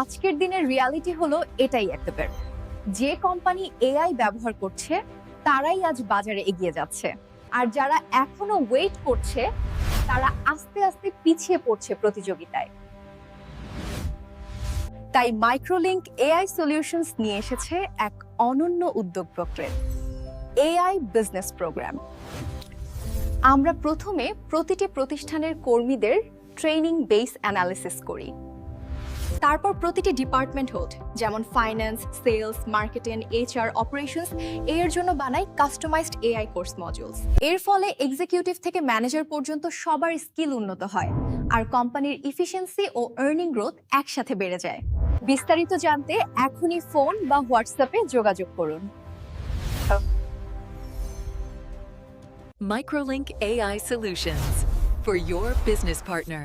আজকের দিনের রিয়ালিটি হলো এটাই একেবারে যে কোম্পানি এআই ব্যবহার করছে, তারাই আজ বাজারে এগিয়ে যাচ্ছে। আর যারা এখনও ওয়েট করছে, তারা আস্তে আস্তে পিছিয়ে পড়ছে প্রতিযোগিতায়। তাই মাইক্রোলিংক এআই সলিউশনস নিয়ে এসেছে এক অনন্য উদ্যোগ প্রক্রিয়া এআই বিজনেস প্রোগ্রাম আমরা প্রথমে প্রতিটি প্রতিষ্ঠানের কর্মীদের ট্রেনিং বেস অ্যানালিসিস করি। তারপর প্রতিটি ডিপার্টমেন্ট হোড যেমন finance sales marketing HR operations এর জন্য বানাই কাস্টমাইজড এআই কোর্স মডিউলস এর ফলে এক্সিকিউটিভ থেকে ম্যানেজার পর্যন্ত সবার স্কিল উন্নত হয়, আর কোম্পানির ইফিসিয়েন্সি ও আর্নিং গ্রোথ একসাথে বেড়ে যায়। বিস্তারিত জানতে এখনই ফোন বা হোয়াটসঅ্যাপে যোগাযোগ করুন। Microlink AI Solutions for your business partner.